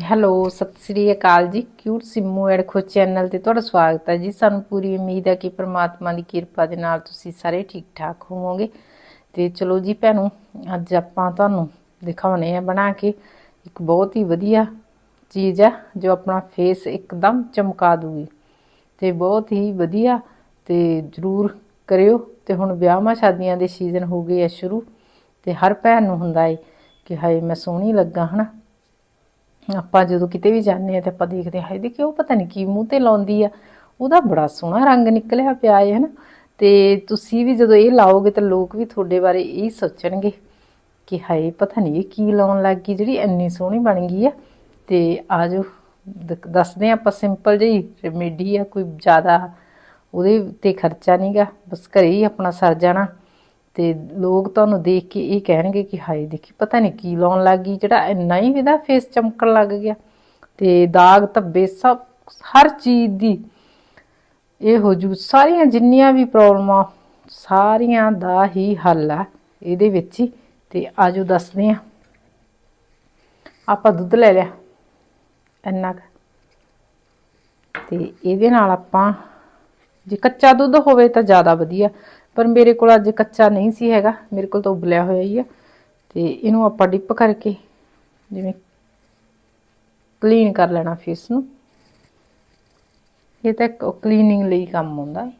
Hello, ਸਤਿ ਸ੍ਰੀ ਅਕਾਲ ਜੀ। ਕਿਊਟ ਸਿੰਮੂ ਐਡ ਖੋ ਚੈਨਲ ਤੇ ਤੁਹਾਡਾ ਸਵਾਗਤ ਹੈ ਜੀ। ਸਾਨੂੰ ਪੂਰੀ ਉਮੀਦ ਹੈ ਕਿ ਪ੍ਰਮਾਤਮਾ ਦੀ ਕਿਰਪਾ ਦੇ ਨਾਲ ਤੁਸੀਂ ਸਾਰੇ ਠੀਕ ਠਾਕ ਹੋਵੋਗੇ। ਤੇ ਚਲੋ ਜੀ ਭੈਣੋ, ਅੱਜ ਆਪਾਂ ਤੁਹਾਨੂੰ ਦਿਖਾਉਣੇ ਆ ਬਣਾ ਕੇ। ਇੱਕ ਬਹੁਤ ਹੀ ਵਧੀਆ ਚੀਜ਼ ਆ, ਜੋ ਆਪਣਾ ਫੇਸ ਇੱਕਦਮ ਚਮਕਾ ਦੂਗੀ। ਤੇ ਬਹੁਤ ਹੀ ਵਧੀਆ ਤੇ ਜਰੂਰ ਕਰਿਓ। ਤੇ ਹੁਣ ਵਿਆਹਾਂ ਸ਼ਾਦੀਆਂ ਦੇ ਸੀਜ਼ਨ ਹੋ ਗਏ ਆ ਸ਼ੁਰੂ। ਤੇ ਹਰ ਭੈਣ ਨੂੰ ਹੁੰਦਾ ਏ ਕਿ ਹਾਏ, ਮੈਂ ਸੋਹਣੀ ਲੱਗਾ, ਹਨਾ? ਆਪਾਂ ਜਦੋਂ ਕਿਤੇ ਵੀ ਜਾਂਦੇ ਆ ਤੇ ਆਪਾਂ ਦੇਖਦੇ ਹਾਂ ਦੇਖਿਓ ਉਹ ਪਤਾ ਨਹੀਂ ਕੀ ਮੂੰਹ ਤੇ ਲਾਉਂਦੀ ਆ। ਉਹਦਾ ਬੜਾ ਸੋਹਣਾ ਰੰਗ ਨਿਕਲਿਆ ਪਿਆ ਹੈ ਨਾ ਤੇ ਤੁਸੀਂ ਵੀ ਜਦੋਂ ਇਹ ਲਾਓਗੇ ਤਾਂ ਲੋਕ ਵੀ ਤੁਹਾਡੇ ਬਾਰੇ ਇਹ ਸੋਚਣਗੇ ਕਿ ਹਾਏ, ਪਤਾ ਨਹੀਂ ਇਹ ਕੀ ਲਾਉਣ ਲੱਗ ਗਈ, ਜਿਹੜੀ ਇੰਨੀ ਸੋਹਣੀ ਬਣ ਗਈ ਆ। ਤੇ ਆਜੋ ਦ- ਦੱਸਦੇ ਆ ਆਪਾਂ ਸਿੰਪਲ ਜਿਹੀ ਰੈਮੇਡੀ ਆ, ਕੋਈ ਜ਼ਿਆਦਾ ਉਹਦੇ ਤੇ ਖਰਚਾ ਨਹੀਂਗਾ ਬਸ ਘਰੇ ਹੀ ਆਪਣਾ ਸਰ ਜਾਣਾ। ਤੇ ਲੋਕ ਤੁਹਾਨੂੰ ਦੇਖ ਕੇ ਇਹ ਕਹਿਣਗੇ ਕਿ ਹਾਏ ਦੇਖੀ, ਪਤਾ ਨਹੀਂ ਕੀ ਲਾਉਣ ਲੱਗ ਗਈ, ਜਿਹੜਾ ਇੰਨਾ ਹੀ ਇਹਦਾ ਫੇਸ ਚਮਕਣ ਲੱਗ ਗਿਆ। ਤੇ ਦਾਗ ਧੱਬੇ ਸਭ, ਹਰ ਚੀਜ਼ ਦੀ ਇਹ ਹੋ ਜੂ ਸਾਰੀਆਂ ਜਿੰਨੀਆਂ ਵੀ ਪ੍ਰੋਬਲਮਾਂ ਸਾਰੀਆਂ ਦਾ ਹੀ ਹੱਲ ਆ ਇਹਦੇ ਵਿੱਚ ਹੀ। ਤੇ ਆਜੋ ਦੱਸਦੇ ਆ ਆਪਾਂ ਦੁੱਧ ਲੈ ਲਿਆ, ਇੰਨਾ ਕੁ। ਤੇ ਇਹਦੇ ਨਾਲ ਆਪਾਂ, ਜੇ ਕੱਚਾ ਦੁੱਧ ਹੋਵੇ ਤਾਂ ਜ਼ਿਆਦਾ ਵਧੀਆ। ਪਰ ਮੇਰੇ ਕੋਲ ਅੱਜ ਕੱਚਾ ਨਹੀਂ ਸੀ ਹੈਗਾ, ਮੇਰੇ ਕੋਲ ਤਾਂ ਉਬਲਿਆ ਹੋਇਆ ਹੀ ਆ। ਤੇ ਇਹਨੂੰ ਆਪਾਂ ਡਿਪ ਕਰਕੇ ਜਿਵੇਂ ਕਲੀਨ ਕਰ ਲੈਣਾ ਫੇਸ ਨੂੰ ਇਹ ਤਾਂ ਕਲੀਨਿੰਗ ਲਈ ਕੰਮ ਆਉਂਦਾ ਹੈ।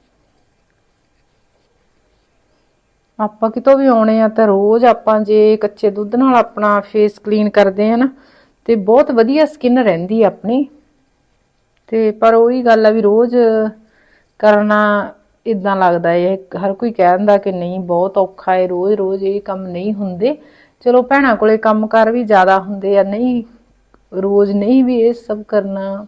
ਆਪਾਂ ਕਿਤੋਂ ਵੀ ਆਉਣੇ ਆ ਤਾਂ ਰੋਜ਼ ਆਪਾਂ ਜੇ ਕੱਚੇ ਦੁੱਧ ਨਾਲ ਆਪਣਾ ਫੇਸ ਕਲੀਨ ਕਰਦੇ ਆ ਨਾ, ਤੇ ਬਹੁਤ ਵਧੀਆ ਸਕਿਨ ਰਹਿੰਦੀ ਆਪਣੀ। ਤੇ ਪਰ ਉਹੀ ਗੱਲ ਆ ਵੀ ਰੋਜ਼ ਕਰਨਾ ਇਦਾਂ ਲੱਗਦਾ ਹੈ ਹਰ ਕੋਈ ਕਹਿੰਦਾ ਕਿ ਨਹੀਂ, ਬਹੁਤ ਔਖਾ ਹੈ ਰੋਜ਼ ਰੋਜ਼ ਇਹ ਕੰਮ ਨਹੀਂ ਹੁੰਦੇ। ਚਲੋ ਭੈਣਾਂ ਕੋਲੇ ਕੰਮ ਕਰ ਵੀ ਜ਼ਿਆਦਾ ਹੁੰਦੇ ਆ, ਨਹੀਂ, ਰੋਜ਼ ਨਹੀਂ ਵੀ ਇਹ ਸਭ ਕਰਨਾ।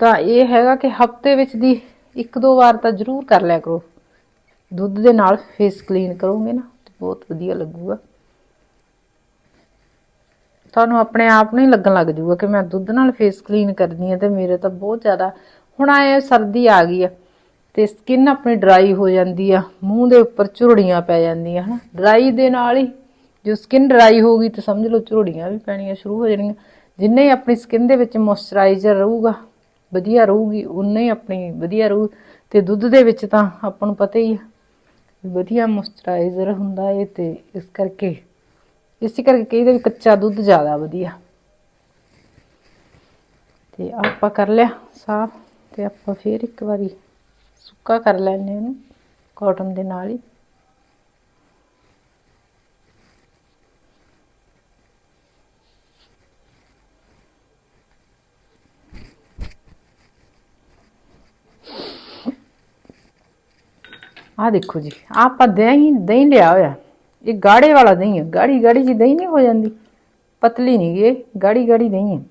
ਤਾਂ ਇਹ ਹੈਗਾ ਕਿ ਹਫ਼ਤੇ ਵਿੱਚ ਦੀ ਇੱਕ ਦੋ ਵਾਰ ਤਾਂ ਜ਼ਰੂਰ ਕਰ ਲਿਆ ਕਰੋ। ਦੁੱਧ ਦੇ ਨਾਲ ਫੇਸ ਕਲੀਨ ਕਰੋਗੇ ਨਾ, ਤੇ ਬਹੁਤ ਵਧੀਆ ਲੱਗੂਗਾ। ਤੁਹਾਨੂੰ ਆਪਣੇ ਆਪ ਨੂੰ ਹੀ ਲੱਗਣ ਲੱਗ ਜਾਊਗਾ ਕਿ ਮੈਂ ਦੁੱਧ ਨਾਲ ਫੇਸ ਕਲੀਨ ਕਰਦੀ ਆ ਤੇ ਮੇਰੇ ਤਾਂ ਬਹੁਤ ਜ਼ਿਆਦਾ, ਹੁਣ ਆਏ ਸਰਦੀ ਆ ਗਈ ਆ ਤੇ ਸਕਿਨ ਆਪਣੀ ਡਰਾਈ ਹੋ ਜਾਂਦੀ ਆ, ਮੂੰਹ ਦੇ ਉੱਪਰ ਝੁਰੜੀਆਂ ਪੈ ਜਾਂਦੀਆਂ, ਹਨਾ? ਡਰਾਈ ਦੇ ਨਾਲ ਹੀ, ਜੋ ਸਕਿਨ ਡਰਾਈ ਹੋ ਗਈ ਤਾਂ ਸਮਝ ਲਓ ਝੁਰੜੀਆਂ ਵੀ ਪੈਣੀਆਂ ਸ਼ੁਰੂ ਹੋ ਜਾਣੀਆਂ। ਜਿੰਨੇ ਹੀ ਆਪਣੀ ਸਕਿਨ ਦੇ ਵਿੱਚ ਮੋਇਸਚਰਾਈਜ਼ਰ ਰਹੂਗਾ, ਵਧੀਆ ਰਹੂਗੀ, ਉਨੇ ਹੀ ਆਪਣੀ ਵਧੀਆ ਰਹੂ, ਤੇ ਦੁੱਧ ਦੇ ਵਿੱਚ ਤਾਂ ਆਪਾਂ ਨੂੰ ਪਤਾ ਹੀ ਆ, ਵੀ ਵਧੀਆ ਮੋਇਸਚਰਾਈਜ਼ਰ ਹੁੰਦਾ ਏ ਤੇ ਇਸ ਕਰਕੇ ਇਸੇ ਕਰਕੇ ਕਹੀਦਾ ਵੀ ਕੱਚਾ ਦੁੱਧ ਜ਼ਿਆਦਾ ਵਧੀਆ। ਤੇ ਆਪਾਂ ਕਰ ਲਿਆ ਸਾਫ਼ ਤੇ ਆਪਾਂ ਫੇਰ ਇੱਕ ਵਾਰੀ ਸੁੱਕਾ ਕਰ ਲੈਣੇ ਇਹਨੂੰ ਕਾਟਨ ਦੇ ਨਾਲ ਹੀ। ਆਹ ਦੇਖੋ ਜੀ, ਆਹ ਆਪਾਂ ਦਹੀਂ ਦਹੀਂ ਲਿਆ ਹੋਇਆ। ਇਹ ਗਾੜੇ ਵਾਲਾ ਦਹੀਂ ਹੈ। ਗਾੜੀ ਗਾੜੀ ਜੀ ਦਹੀਂ ਨਹੀਂ ਹੋ ਜਾਂਦੀ। ਪਤਲੀ ਨਹੀਂ ਇਹ। ਗਾੜੀ ਗਾੜੀ ਦਹੀਂ ਹੈ।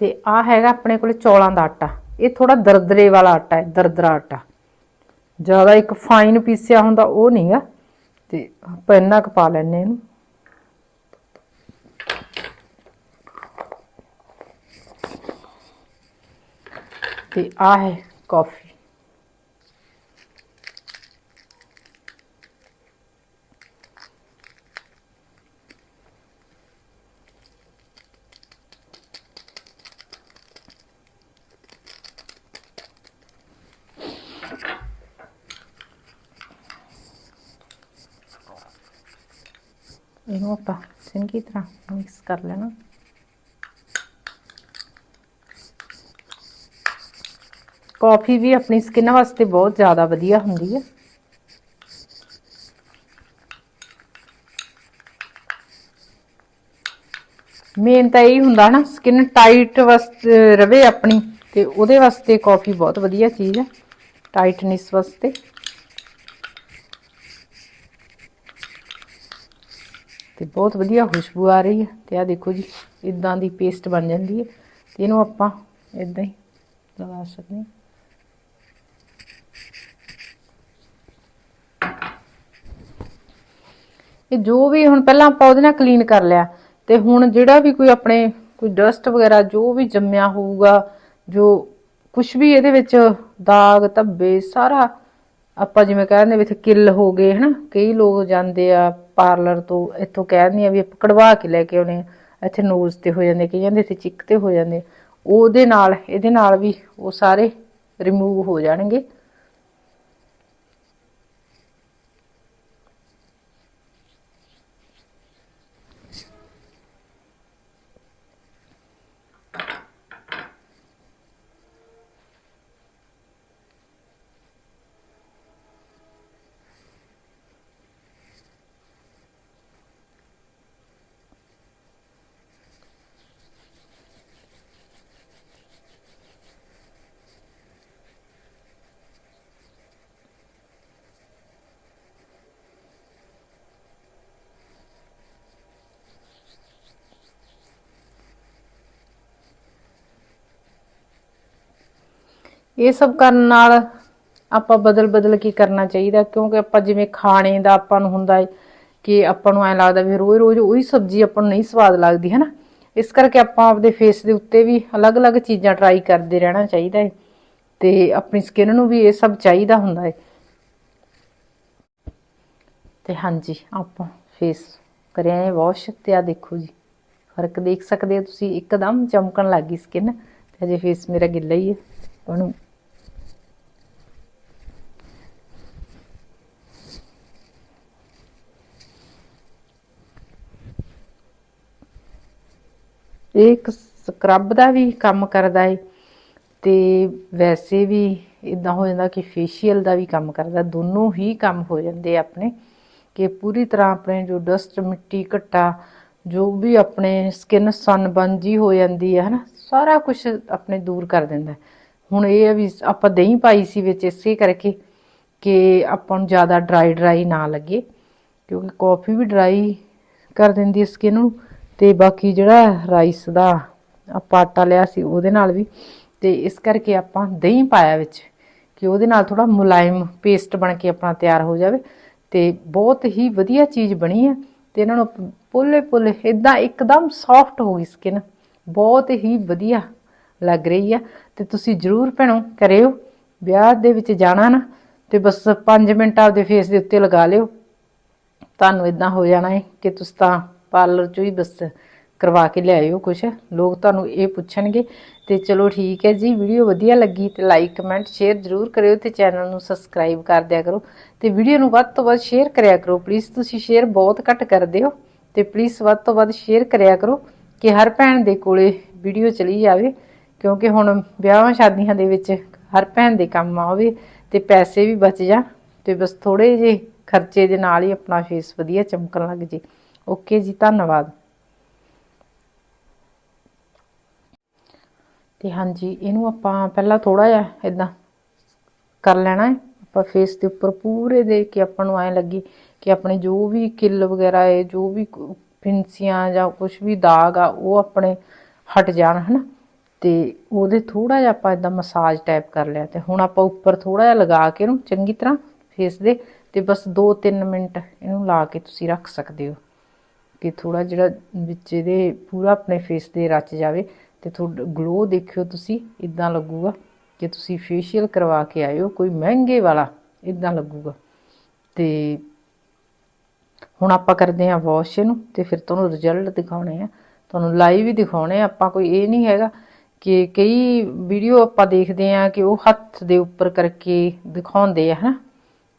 ਤੇ ਆ ਹੈਗਾ ਆਪਣੇ ਕੋਲ ਚੌਲਾਂ ਦਾ ਆਟਾ। ਇਹ ਥੋੜਾ ਦਰਦਰੇ ਵਾਲਾ ਆਟਾ ਹੈ, ਦਰਦਰਾ ਆਟਾ। ਜ਼ਿਆਦਾ ਇੱਕ ਫਾਈਨ ਪੀਸਿਆ ਹੁੰਦਾ ਉਹ ਨਹੀਂ ਨਹੀਂਗਾ ਤੇ ਆਪਾਂ ਇੰਨਾ ਕੁ ਪਾ ਲੈਣੇ ਇਹਨੂੰ। ਤੇ ਆ ਹੈ ਕਾਫੀ ਇਹਨੂੰ ਆਪਾਂ ਚੰਗੀ ਤਰ੍ਹਾਂ ਮਿਕਸ ਕਰ ਲੈਣਾ। ਕਾਫੀ ਵੀ ਆਪਣੀ ਸਕਿਨ ਵਾਸਤੇ ਬਹੁਤ ਜ਼ਿਆਦਾ ਵਧੀਆ ਹੁੰਦੀ ਹੈ। ਮੇਨ ਤਾਂ ਇਹ ਹੁੰਦਾ ਨਾ ਸਕਿਨ ਟਾਈਟ ਵਾਸਤੇ, ਰਵੇ ਆਪਣੀ, ਤੇ ਉਹਦੇ ਵਾਸਤੇ ਕਾਫੀ ਬਹੁਤ ਵਧੀਆ ਚੀਜ਼ ਹੈ ਟਾਈਟਨੈਸ ਵਾਸਤੇ। ਤੇ ਬਹੁਤ ਵਧੀਆ ਖੁਸ਼ਬੂ ਆ ਰਹੀ ਹੈ ਤੇ ਆ ਦੇਖੋ ਜੀ, ਇਦਾਂ ਦੀ ਪੇਸਟ ਬਣ ਜਾਂਦੀ ਹੈ ਤੇ ਇਹਨੂੰ ਆਪਾਂ ਇਦਾਂ ਹੀ ਲਗਾ ਸਕਦੇ ਹਾਂ। ਇਹ ਜੋ ਵੀ ਹੁਣ ਪਹਿਲਾਂ ਆਪਾਂ ਉਹਦੇ ਨਾਲ ਕਲੀਨ ਕਰ ਲਿਆ ਤੇ ਹੁਣ ਜਿਹੜਾ ਵੀ ਕੋਈ ਆਪਣੇ ਕੋਈ ਡਸਟ ਵਗੈਰਾ ਜੋ ਵੀ ਜੰਮਿਆ ਹੋਊਗਾ, ਜੋ ਕੁਝ ਵੀ ਇਹਦੇ ਵਿੱਚ ਦਾਗ, ਧੱਬੇ ਸਾਰਾ ਆਪਾਂ ਜਿਵੇਂ ਕਹਿੰਦੇ ਵੀ ਇੱਥੇ ਕਿੱਲ ਹੋ ਗਏ ਹਨਾ, ਕਈ ਲੋਕ ਜਾਂਦੇ ਆ ਪਾਰਲਰ ਤੋਂ ਇੱਥੋਂ ਕਹਿ ਕਹਿੰਦੇ ਆ ਵੀ ਆਪਾਂ ਕਢਵਾ ਕੇ ਲੈ ਕੇ ਆਉਣੇ ਆ। ਇੱਥੇ ਨੋਜ਼ ਤੇ ਹੋ ਜਾਂਦੇ ਕਈ ਜਾਂਦੇ ਇੱਥੇ ਚਿੱਕ ਤੇ ਹੋ ਜਾਂਦੇ ਉਹਦੇ ਨਾਲ, ਇਹਦੇ ਨਾਲ ਵੀ ਉਹ ਸਾਰੇ ਰਿਮੂਵ ਹੋ ਜਾਣਗੇ। ਇਹ ਸਭ ਕਰਨ ਨਾਲ ਆਪਾਂ ਬਦਲ ਬਦਲ ਕੇ ਕਰਨਾ ਚਾਹੀਦਾ, ਕਿਉਂਕਿ ਆਪਾਂ ਜਿਵੇਂ ਖਾਣੇ ਦਾ ਆਪਾਂ ਨੂੰ ਹੁੰਦਾ ਹੈ ਕਿ ਆਪਾਂ ਨੂੰ ਐ ਲੱਗਦਾ ਵੀ ਰੋਜ਼ ਰੋਜ਼ ਉਹੀ ਸਬਜ਼ੀ ਆਪਾਂ ਨੂੰ ਨਹੀਂ ਸਵਾਦ ਲੱਗਦੀ ਹੈ ਨਾ ਇਸ ਕਰਕੇ ਆਪਾਂ ਆਪਦੇ ਫੇਸ ਦੇ ਉੱਤੇ ਵੀ ਅਲੱਗ-ਅਲੱਗ ਚੀਜ਼ਾਂ ਟਰਾਈ ਕਰਦੇ ਰਹਿਣਾ ਚਾਹੀਦਾ ਹੈ ਤੇ ਆਪਣੀ ਸਕਿਨ ਨੂੰ ਵੀ ਇਹ ਸਭ ਚਾਹੀਦਾ ਹੁੰਦਾ ਹੈ ਤੇ ਹਾਂਜੀ, ਆਪਾਂ ਫੇਸ ਕਰਿਆ ਹੈ ਵਾਸ਼ ਤੇ ਆ ਦੇਖੋ ਜੀ, ਫ਼ਰਕ ਦੇਖ ਸਕਦੇ ਹੋ ਤੁਸੀਂ, ਇੱਕਦਮ ਚਮਕਣ ਲੱਗ ਗਈ ਸਕਿਨ ਤੇ ਅਜੇ ਫੇਸ ਮੇਰਾ ਗਿੱਲਾ ਹੀ ਹੈ ਉਹਨੂੰ ਇਹ ਇੱਕ ਸਕਰਬ ਦਾ ਵੀ ਕੰਮ ਕਰਦਾ ਹੈ ਤੇ ਵੈਸੇ ਵੀ ਇਦਾਂ ਹੋ ਜਾਂਦਾ ਕਿ ਫੇਸ਼ੀਅਲ ਦਾ ਵੀ ਕੰਮ ਕਰਦਾ। ਦੋਨੋਂ ਹੀ ਕੰਮ ਹੋ ਜਾਂਦੇ ਆਪਣੇ। ਕਿ ਪੂਰੀ ਤਰ੍ਹਾਂ ਆਪਣੇ ਜੋ ਡਸਟ ਮਿੱਟੀ, ਘੱਟਾ, ਜੋ ਵੀ ਆਪਣੇ ਸਕਿਨ ਸਨਬਰਨ ਜੀ ਹੋ ਜਾਂਦੀ ਹੈ ਹਨਾ, ਸਾਰਾ ਕੁਝ ਆਪਣੇ ਦੂਰ ਕਰ ਦਿੰਦਾ ਹੁਣ ਇਹ ਵੀ ਆਪਾਂ ਦਹੀਂ ਪਾਈ ਸੀ ਵਿੱਚ ਇਸੇ ਕਰਕੇ ਕਿ ਆਪਾਂ ਨੂੰ ਜ਼ਿਆਦਾ ਡਰਾਈ ਡਰਾਈ ਨਾ ਲੱਗੇ। ਕਿਉਂਕਿ ਕਾਫੀ ਵੀ ਡਰਾਈ ਕਰ ਦਿੰਦੀ ਹੈ ਸਕਿਨ ਨੂੰ। ਤੇ ਬਾਕੀ ਜਿਹੜਾ ਰਾਈਸ ਦਾ ਆਪਾਂ ਆਟਾ ਲਿਆ ਸੀ ਉਹਦੇ ਨਾਲ ਵੀ, ਤੇ ਇਸ ਕਰਕੇ ਆਪਾਂ ਦਹੀਂ ਪਾਇਆ ਵਿੱਚ, ਕਿ ਉਹਦੇ ਨਾਲ ਥੋੜਾ ਮੁਲਾਇਮ ਪੇਸਟ ਬਣ ਕੇ ਆਪਣਾ ਤਿਆਰ ਹੋ ਜਾਵੇ, ਤੇ ਬਹੁਤ ਹੀ ਵਧੀਆ ਚੀਜ਼ ਬਣੀ ਹੈ, ਤੇ ਇਹਨਾਂ ਨੂੰ ਪੁੱਲੇ ਪੋਲੇ ਇਦਾਂ ਇੱਕਦਮ ਸੌਫਟ ਹੋ ਗਈ ਸਕਿਨ ਬਹੁਤ ਹੀ ਵਧੀਆ ਲੱਗ ਰਹੀ ਆ ਤੇ ਤੁਸੀਂ ਜਰੂਰ ਭੈਣੋ ਕਰਿਓ ਵਿਆਹ ਦੇ ਵਿੱਚ ਜਾਣਾ ਨਾ, ਤੇ ਬਸ 5 ਮਿੰਟ ਆਪਦੇ ਫੇਸ ਦੇ ਉੱਤੇ ਲਗਾ ਲਿਓ, ਤੁਹਾਨੂੰ ਇਦਾਂ ਹੋ ਜਾਣਾ ਹੈ ਕਿ ਤੁਸੀਂ ਤਾਂ ਪਾਰਲਰ ਚੋਂ ਹੀ ਬਸ ਕਰਵਾ ਕੇ ਲਿਆਇਓ ਕੁਛ। ਲੋਕ ਤੁਹਾਨੂੰ ਇਹ ਪੁੱਛਣਗੇ ਤੇ ਚਲੋ ਠੀਕ ਹੈ ਜੀ, ਵੀਡੀਓ ਵਧੀਆ ਲੱਗੀ ਤੇ ਲਾਈਕ ਕਮੈਂਟ ਸ਼ੇਅਰ ਜ਼ਰੂਰ ਕਰਿਓ ਤੇ ਚੈਨਲ ਨੂੰ ਸਬਸਕ੍ਰਾਈਬ ਕਰ ਦਿਆ ਕਰੋ। ਤੇ ਵੀਡੀਓ ਨੂੰ ਵੱਧ ਤੋਂ ਵੱਧ ਸ਼ੇਅਰ ਕਰਿਆ ਕਰੋ। ਪਲੀਜ਼ ਤੁਸੀਂ ਸ਼ੇਅਰ ਬਹੁਤ ਘੱਟ ਕਰਦੇ ਹੋ ਤੇ ਪਲੀਜ਼ ਵੱਧ ਤੋਂ ਵੱਧ ਸ਼ੇਅਰ ਕਰਿਆ ਕਰੋ ਕਿ ਹਰ ਭੈਣ ਦੇ ਕੋਲੇ ਵੀਡੀਓ ਚਲੀ ਜਾਵੇ, ਕਿਉਂਕਿ ਹੁਣ ਵਿਆਹਾਂ ਸ਼ਾਦੀਆਂ ਦੇ ਵਿੱਚ ਹਰ ਭੈਣ ਦੇ ਕੰਮ ਆਵੇ ਤੇ ਪੈਸੇ ਵੀ ਬਚ ਜਾਣ ਤੇ ਬਸ ਥੋੜੇ ਜਿਹੇ ਖਰਚੇ ਦੇ ਨਾਲ ਹੀ ਆਪਣਾ ਫੇਸ ਵਧੀਆ ਚਮਕਣ ਲੱਗ ਜੇ। ਓਕੇ ਜੀ, ਧੰਨਵਾਦ। ਤੇ ਹਾਂਜੀ, ਇਹਨੂੰ ਆਪਾਂ ਪਹਿਲਾਂ ਥੋੜਾ ਜਿਹਾ ਇਦਾਂ ਕਰ ਲੈਣਾ ਹੈ। ਆਪਾਂ ਫੇਸ ਦੇ ਉੱਪਰ ਪੂਰੇ ਦੇ ਕੇ ਆਪਾਂ ਨੂੰ ਐ ਲੱਗੀ ਕਿ ਆਪਣੇ ਜੋ ਵੀ ਕਿੱਲ ਵਗੈਰਾ ਹੈ, ਜੋ ਵੀ ਫਿੰਸੀਆਂ ਜਾਂ ਕੁਝ ਵੀ ਦਾਗ ਆ, ਉਹ ਆਪਣੇ ਹਟ ਜਾਣ, ਹਨਾ। ਤੇ ਉਹਦੇ ਥੋੜਾ ਜਿਹਾ ਆਪਾਂ ਇਦਾਂ ਮਸਾਜ ਟਾਈਪ ਕਰ ਲਿਆ ਤੇ ਹੁਣ ਆਪਾਂ ਉੱਪਰ ਥੋੜਾ ਜਿਹਾ ਲਗਾ ਕੇ ਇਹਨੂੰ ਚੰਗੀ ਤਰ੍ਹਾਂ ਫੇਸ ਦੇ ਤੇ ਬਸ 2-3 ਮਿੰਟ ਇਹਨੂੰ ਲਾ ਕੇ ਤੁਸੀਂ ਰੱਖ ਸਕਦੇ ਹੋ। ਕਿ ਥੋੜਾ ਜਿਹੜਾ ਵਿੱਚ ਇਹਦੇ ਪੂਰਾ ਆਪਣੇ ਫੇਸ ਦੇ ਰਚ ਜਾਵੇ ਤੇ ਤੁਹਾਡਾ ਗਲੋ ਦੇਖਿਓ ਤੁਸੀਂ, ਇਦਾਂ ਲੱਗੂਗਾ ਕਿ ਤੁਸੀਂ ਫੇਸ਼ੀਅਲ ਕਰਵਾ ਕੇ ਆਏ ਹੋ, ਕੋਈ ਮਹਿੰਗੇ ਵਾਲਾ ਇਦਾਂ ਲੱਗੂਗਾ। ਤੇ ਹੁਣ ਆਪਾਂ ਕਰਦੇ ਹਾਂ ਵਾਸ਼ ਇਹਨੂੰ ਤੇ ਫਿਰ ਤੁਹਾਨੂੰ ਰਿਜ਼ਲਟ ਦਿਖਾਉਣੇ ਆ। ਤੁਹਾਨੂੰ ਲਾਈਵ ਹੀ ਦਿਖਾਉਣੇ ਆ, ਆਪਾਂ ਕੋਈ ਇਹ ਨਹੀਂ ਹੈਗਾ ਕਿ ਕਈ ਵੀਡੀਓ ਆਪਾਂ ਦੇਖਦੇ ਆ ਕਿ ਉਹ ਹੱਥ ਦੇ ਉੱਪਰ ਕਰਕੇ ਦਿਖਾਉਂਦੇ ਆ, ਹਨਾ?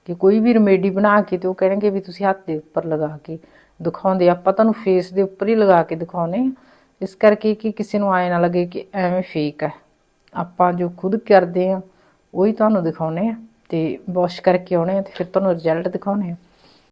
ਕਿ ਕੋਈ ਵੀ ਰੈਮੇਡੀ ਬਣਾ ਕੇ ਤੇ ਉਹ ਕਹਿਣਗੇ ਵੀ ਤੁਸੀਂ ਹੱਥ ਦੇ ਉੱਪਰ ਲਗਾ ਕੇ ਦਿਖਾਉਂਦੇ ਆਪਾਂ ਤੁਹਾਨੂੰ ਫੇਸ ਦੇ ਉੱਪਰ ਹੀ ਲਗਾ ਕੇ ਦਿਖਾਉਨੇ ਆ। ਇਸ ਕਰਕੇ ਕਿ ਕਿਸੇ ਨੂੰ ਆਏ ਨਾ ਲੱਗੇ ਕਿ ਐਵੇਂ ਫੇਕ ਹੈ ਆਪਾਂ ਜੋ ਖੁਦ ਕਰਦੇ ਆ, ਉਹੀ ਤੁਹਾਨੂੰ ਦਿਖਾਉਨੇ ਆ ਤੇ ਵਾਸ਼ ਕਰਕੇ ਆਉਣੇ ਆ ਤੇ ਫਿਰ ਤੁਹਾਨੂੰ ਰਿਜ਼ਲਟ ਦਿਖਾਉਣੇ ਆ।